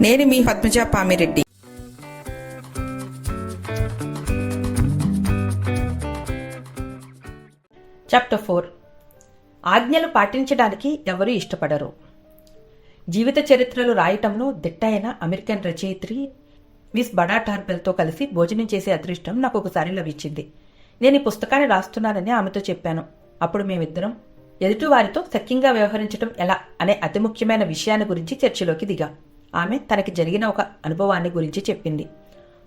నేను మీ Padmaja Pamireddy. Chapter four ఆజ్ఞలు పాటించడానికి ఎవరూ ఇష్టపడరు? జీవిత చరిత్రలు రాయటంలో దిట్టైన అమెరికన్ రచయిత్రి మిస్ బడా టార్బెల్తో కలిసి భోజనం చేసే అదృష్టం నాకు ఒకసారి లభించింది. నేను ఈ పుస్తకాన్ని రాస్తున్నానని ఆమెతో చెప్పాను. అప్పుడు మేమిద్దరం ఎదుటివారితో సఖ్యంగా వ్యవహరించడం ఎలా అనే అతి ముఖ్యమైన విషయాన్ని గురించి చర్చలోకి దిగాం. ఆమె తనకి జరిగిన ఒక అనుభవాన్ని గురించి చెప్పింది.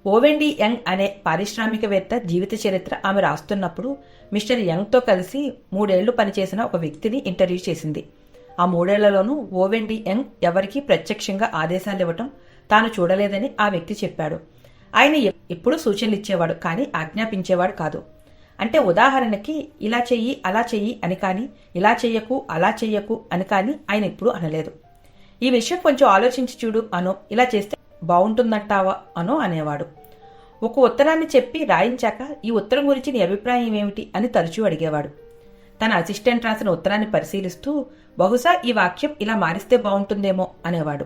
ఓవెండి యంగ్ అనే పారిశ్రామికవేత్త జీవిత చరిత్ర ఆమె రాస్తున్నప్పుడు మిస్టర్ యంగ్తో కలిసి మూడేళ్ళు పనిచేసిన ఒక వ్యక్తిని ఇంటర్వ్యూ చేసింది. ఆ మూడేళ్ళలోనూ ఓవెండి యంగ్ ఎవరికీ ప్రత్యక్షంగా ఆదేశాలు ఇవ్వటం తాను చూడలేదని ఆ వ్యక్తి చెప్పాడు. ఆయన ఎప్పుడూ సూచనలు ఇచ్చేవాడు కానీ ఆజ్ఞాపించేవాడు కాదు. అంటే ఉదాహరణకి ఇలా చెయ్యి అలా చెయ్యి అని కానీ ఇలా చెయ్యకు అలా చెయ్యకు అని కానీ ఆయన ఇప్పుడు అనలేదు. ఈ విషయం కొంచెం ఆలోచించి చూడు అనో ఇలా చేస్తే బాగుంటుందంటావా అనో అనేవాడు. ఒక ఉత్తరాన్ని చెప్పి రాయించాక ఈ ఉత్తరం గురించి నీ అభిప్రాయం ఏమిటి అని తరచూ అడిగేవాడు. తన అసిస్టెంట్ రాసిన ఉత్తరాన్ని పరిశీలిస్తూ బహుశా ఈ వాక్యం ఇలా మారిస్తే బాగుంటుందేమో అనేవాడు.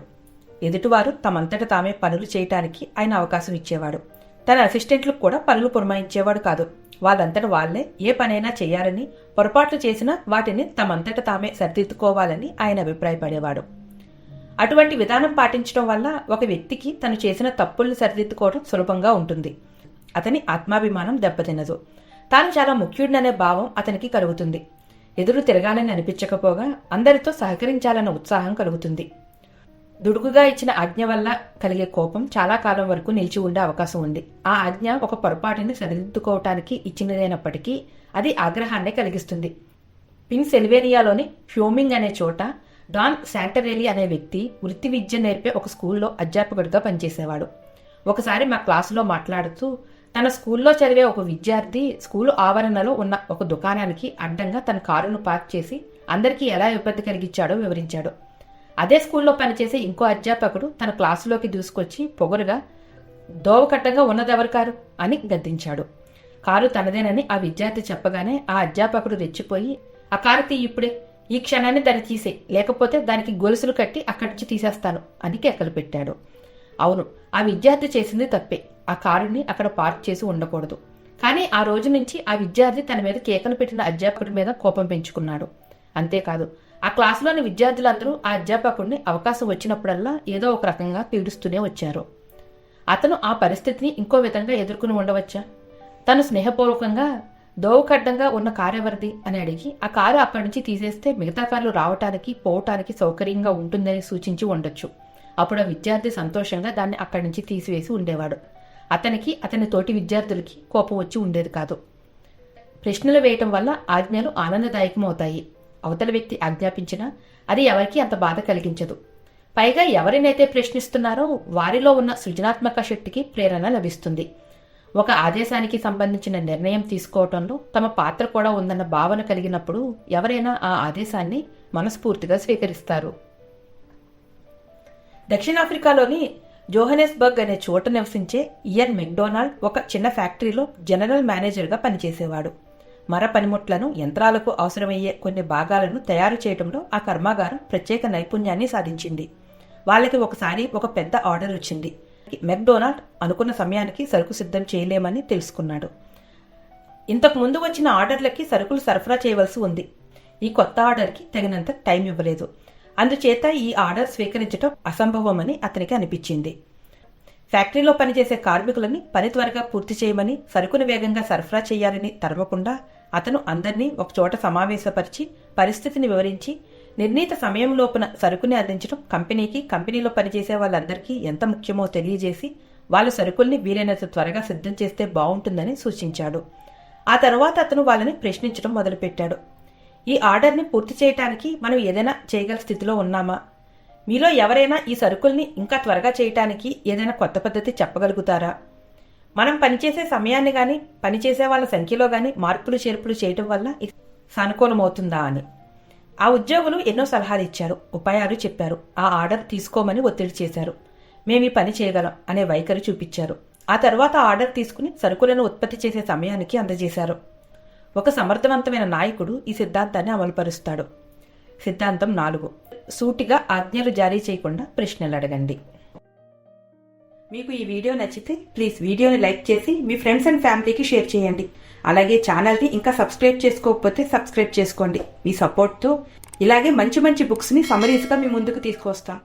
ఎదుటివారు తమంతట తామే పనులు చేయటానికి ఆయన అవకాశం ఇచ్చేవాడు. తన అసిస్టెంట్లకు కూడా పనులు పురమాయించేవాడు కాదు. వాళ్ళంతట వాళ్ళే ఏ పనైనా చేయాలని పొరపాట్లు చేసినా వాటిని తమంతట తామే సరిదిద్దుకోవాలని ఆయన అభిప్రాయపడేవాడు. అటువంటి విధానం పాటించడం వల్ల ఒక వ్యక్తికి తను చేసిన తప్పుల్ని సరిదిద్దుకోవడం సులభంగా ఉంటుంది. అతని ఆత్మాభిమానం దెబ్బతినదు. తాను చాలా ముఖ్యుడిననే భావం అతనికి కలుగుతుంది. ఎదురు తిరగాలని అనిపించకపోగా అందరితో సహకరించాలన్న ఉత్సాహం కలుగుతుంది. దుడుకుగా ఇచ్చిన ఆజ్ఞ వల్ల కలిగే కోపం చాలా కాలం వరకు నిలిచి ఉండే అవకాశం ఉంది. ఆ ఆజ్ఞ ఒక పొరపాటుని సరిదిద్దుకోవటానికి ఇచ్చినదైనప్పటికీ అది ఆగ్రహాన్ని కలిగిస్తుంది. పిన్ ఫ్యూమింగ్ అనే చోట డాన్ శాంటరేలి అనే వ్యక్తి వృత్తి విద్య నేర్పే ఒక స్కూల్లో అధ్యాపకుడిగా పనిచేసేవాడు. ఒకసారి మా క్లాసులో మాట్లాడుతూ తన స్కూల్లో చదివే ఒక విద్యార్థి స్కూలు ఆవరణలో ఉన్న ఒక దుకాణానికి అడ్డంగా తన కారును పార్క్ చేసి అందరికీ ఎలా ఇబ్బంది కలిగించాడో వివరించాడు. అదే స్కూల్లో పనిచేసే ఇంకో అధ్యాపకుడు తన క్లాసులోకి దూసుకొచ్చి పొగరుగా దోవకట్టంగా ఉన్నదెవరు కారు? అని గద్దించాడు. కారు తనదేనని ఆ విద్యార్థి చెప్పగానే ఆ అధ్యాపకుడు రెచ్చిపోయి ఆ కారు తీ ఇప్పుడే. ఈ క్షణాన్ని దాన్ని తీసే. లేకపోతే దానికి గొలుసులు కట్టి అక్కడి నుంచి తీసేస్తాను అని కేకలు పెట్టాడు. అవును ఆ విద్యార్థి చేసింది తప్పే. ఆ కారుని అక్కడ పార్క్ చేసి ఉండకూడదు. కానీ ఆ రోజు నుంచి ఆ విద్యార్థి తన మీద కేకలు పెట్టిన అధ్యాపకుడి మీద కోపం పెంచుకున్నాడు. అంతేకాదు ఆ క్లాసులోని విద్యార్థులందరూ ఆ అధ్యాపకుడిని అవకాశం వచ్చినప్పుడల్లా ఏదో ఒక రకంగా పీడిస్తూనే వచ్చారు. అతను ఆ పరిస్థితిని ఇంకో విధంగా ఎదుర్కొని ఉండవచ్చా? తను స్నేహపూర్వకంగా దోవకడ్డంగా ఉన్న కారు ఎవరిది? అని అడిగి ఆ కారు అక్కడి నుంచి తీసేస్తే మిగతా కార్లు రావటానికి పోవటానికి సౌకర్యంగా ఉంటుందని సూచించి ఉండొచ్చు. అప్పుడు ఆ విద్యార్థి సంతోషంగా దాన్ని అక్కడి నుంచి తీసివేసి ఉండేవాడు. అతనికి అతని తోటి విద్యార్థులకి కోపం వచ్చి ఉండేది కాదు. ప్రశ్నలు వేయటం వల్ల ఆజ్ఞలు ఆనందదాయకమవుతాయి. అవతల వ్యక్తి ఆజ్ఞాపించినా అది ఎవరికీ అంత బాధ కలిగించదు. పైగా ఎవరినైతే ప్రశ్నిస్తున్నారో వారిలో ఉన్న సృజనాత్మక శక్తికి ప్రేరణ లభిస్తుంది. ఒక ఆదేశానికి సంబంధించిన నిర్ణయం తీసుకోవటంలో తమ పాత్ర కూడా ఉందన్న భావన కలిగినప్పుడు ఎవరైనా ఆ ఆదేశాన్ని మనస్ఫూర్తిగా స్వీకరిస్తారు. దక్షిణాఫ్రికాలోని జోహనెస్బర్గ్ అనే చోట నివసించే ఇయన్ మెక్డొనాల్డ్ ఒక చిన్న ఫ్యాక్టరీలో జనరల్ మేనేజర్గా పనిచేసేవాడు. మర పనిముట్లను యంత్రాలకు అవసరమయ్యే కొన్ని భాగాలను తయారు చేయడంలో ఆ కర్మాగారం ప్రత్యేక నైపుణ్యాన్ని సాధించింది. వాళ్ళకి ఒకసారి ఒక పెద్ద ఆర్డర్ వచ్చింది. మెక్డొనాల్డ్ అనుకున్న సమయానికి సరుకు సిద్ధం చేయలేమని తెలుసుకున్నాడు. ఇంతకు ముందు వచ్చిన ఆర్డర్లకి సరుకులు సరఫరా చేయవలసి ఉంది. ఈ కొత్త ఆర్డర్కి తగినంత టైం ఇవ్వలేదు. అందుచేత ఈ ఆర్డర్ స్వీకరించడం అసంభవమని అతనికి అనిపించింది. ఫ్యాక్టరీలో పనిచేసే కార్మికులని పని త్వరగా పూర్తి చేయమని సరుకును వేగంగా సరఫరా చేయాలని తరమకుండా అతను అందరినీ ఒకచోట సమావేశపరిచి పరిస్థితిని వివరించి నిర్ణీత సమయం లోపున సరుకుని అందించడం కంపెనీకి కంపెనీలో పనిచేసే వాళ్ళందరికీ ఎంత ముఖ్యమో తెలియజేసి వాళ్ళ సరుకుల్ని వీలైనంత త్వరగా సిద్ధం చేస్తే బాగుంటుందని సూచించాడు. ఆ తర్వాత అతను వాళ్ళని ప్రశ్నించడం మొదలుపెట్టాడు. ఈ ఆర్డర్ని పూర్తి చేయటానికి మనం ఏదైనా చేయగల స్థితిలో ఉన్నామా? మీలో ఎవరైనా ఈ సరుకుల్ని ఇంకా త్వరగా చేయటానికి ఏదైనా కొత్త పద్ధతి చెప్పగలుగుతారా? మనం పనిచేసే సమయాన్ని కానీ పనిచేసే వాళ్ళ సంఖ్యలో కానీ మార్పులు చేర్పులు చేయటం వల్ల ఇది సానుకూలమవుతుందా అని. ఆ ఉద్యోగులు ఎన్నో సలహాలు ఇచ్చారు ఉపాయాలు చెప్పారు ఆ ఆర్డర్ తీసుకోమని ఒత్తిడి చేశారు. మేము ఈ పని చేయగలం అనే వైఖరి చూపించారు. ఆ తర్వాత ఆర్డర్ తీసుకుని సరుకులను ఉత్పత్తి చేసే సమయానికి అందజేశారు. ఒక సమర్థవంతమైన నాయకుడు ఈ సిద్ధాంతాన్ని అమలుపరుస్తాడు. సిద్ధాంతం నాలుగు. సూటిగా ఆజ్ఞలు జారీ చేయకుండా ప్రశ్నలు అడగండి. మీకు ఈ వీడియో నచ్చితే ప్లీజ్ వీడియోని లైక్ చేసి మీ ఫ్రెండ్స్ అండ్ ఫ్యామిలీకి షేర్ చేయండి. అలాగే ఛానల్ని ఇంకా సబ్స్క్రైబ్ చేసుకోకపోతే సబ్స్క్రైబ్ చేసుకోండి. మీ సపోర్ట్తో ఇలాగే మంచి మంచి బుక్స్ని సమరీస్గా మీ ముందుకు తీసుకొస్తాం